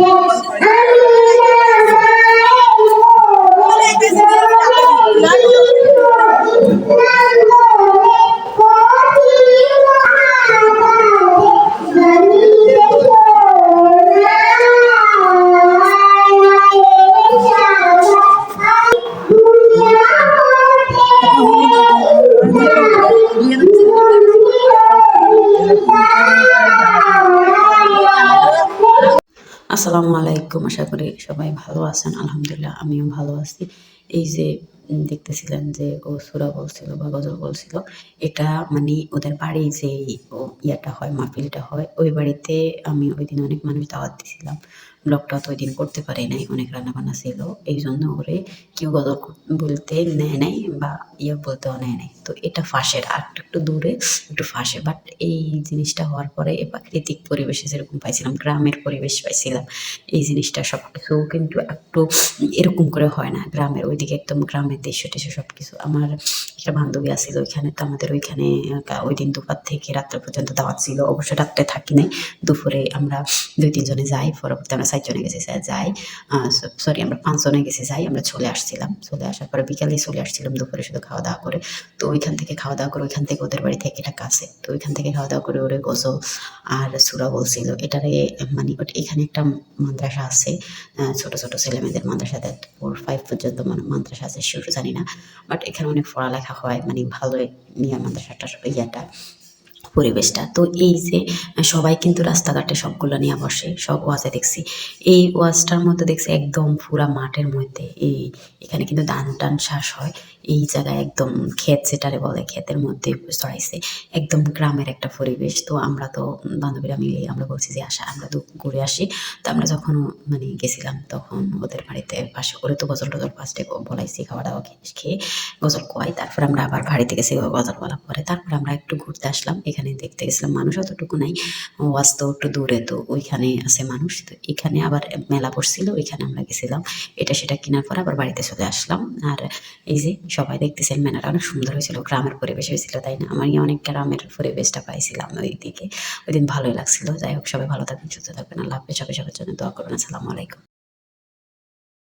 Deus é আসসালামু আলাইকুম। আশা করি সবাই ভালো আছেন। আলহামদুলিল্লাহ, আমিও ভালো আছি। এই যে দেখতেছিলেন যে, ও সুরা বলছিল বা গজল বলছিল, এটা মানে ওদের বাড়ি যে ইয়াটা হয়, মাহফিলটা হয়, ওই বাড়িতে আমি ওই দিন অনেক মানুষ দাওয়াত দিছিলাম। ব্লগটা তো ওই দিন করতে পারি নাই, অনেক রান্নাবান্না ছিল। এই জন্য ওরে কেউ কর- বলতে নেয় নাই বা ইয়ে বলতেও নেয় নাই। তো এটা ফাঁসের আর একটু দূরে, একটু ফাঁসে। বাট এই জিনিসটা হওয়ার পরে প্রাকৃতিক পরিবেশে যেরকম পাইছিলাম, গ্রামের পরিবেশ পাইছিলাম, এই জিনিসটা সব কিছু কিন্তু একটু এরকম করে হয় না। গ্রামের ওইদিকে একদম গ্রামের দৃশ্য টিশ্য সব কিছু আমার একটা বান্ধবী আছিল ওইখানে, তো আমাদের ওইখানে ওই দিন দুপুর থেকে রাত্রে পর্যন্ত দাওয়াত ছিল। অবশ্য রাত্রে থাকি নাই। দুপুরে আমরা দুই তিনজনে যাই, পরবর্তী চারজনে গেছি, স্যার, যাই। সরি আমরা পাঁচজনে গেছি, যাই, আমরা চলে আসছিলাম। চলে আসার পরে বিকালে চলে আসছিলাম দুপুরে শুধু খাওয়া দাওয়া করে। তো ওইখান থেকে খাওয়া দাওয়া করে ওইখান থেকে ওদের বাড়ি থেকে এটা কাছে। তো ওইখান থেকে খাওয়া দাওয়া করে ওরে গোসল আর সুরা বলছিল, এটারে মানে এখানে একটা মাদ্রাসা আছে। ছোট ছোট ছেলে মেয়েদের মাদ্রাসা ফোর ফাইভ পর্যন্ত মানে মাদ্রাসা আছে শুরু জানি না। বাট এখানে অনেক পড়ালেখা হয় মানে ভালোই নিয়ে মাদ্রাসাটার ইয়াটা। পরিবেশটা। তো এই যে, সবাই কিন্তু রাস্তাঘাটে সবগুলো নিয়ে বসে, সব ওয়াজে দেখছি। এই ওয়াজটার মধ্যে দেখছি একদম পুরা মাঠের মধ্যে, এই এখানে কিন্তু ধান টান শ্বাস হয়। এই জায়গায় একদম ক্ষেত যেটারে বলে, ক্ষেতের মধ্যে চড়াইছে একদম গ্রামের একটা পরিবেশ। তো আমরা তো বান্ধবীরা মিলে আমরা বলছি যে, আসা, আমরা তো ঘুরে আসি। তো আমরা যখন মানে গেছিলাম, তখন ওদের বাড়িতে পাশে করে তো গজল টজল ফার্স্টে বলাইছি, খাওয়া দাওয়া খেয়ে গজল কোয়াই। তারপর আমরা আবার বাড়িতে গেছি গজল বলার পরে। তারপর আমরা একটু ঘুরতে আসলাম। এখানে দেখতে গেছিলাম, মানুষ অতটুকু নাই। ওয়াজ তো একটু দূরে তো ওইখানে আছে মানুষ। তো এখানে আবার মেলা বসছিল ওইখানে আমরা গেছিলাম। এটা সেটা কেনার পর আবার বাড়িতে চলে আসলাম। আর এই যে সবাই দেখতেছেন, মেলাটা অনেক সুন্দর হয়েছিল, গ্রামের পরিবেশ হয়েছিল, তাই না? আমার অনেক গ্রামের পরিবেশটা পাইছিলাম ওই দিকে। ওই দিন ভালোই লাগছিল। যাই হোক, সবাই ভালো থাকবেন, সুস্থ থাকবেন। আল্লাহ হাফেজ, সবাই সবার জন্য দোয়া করবেন আসসালামু আলাইকুম।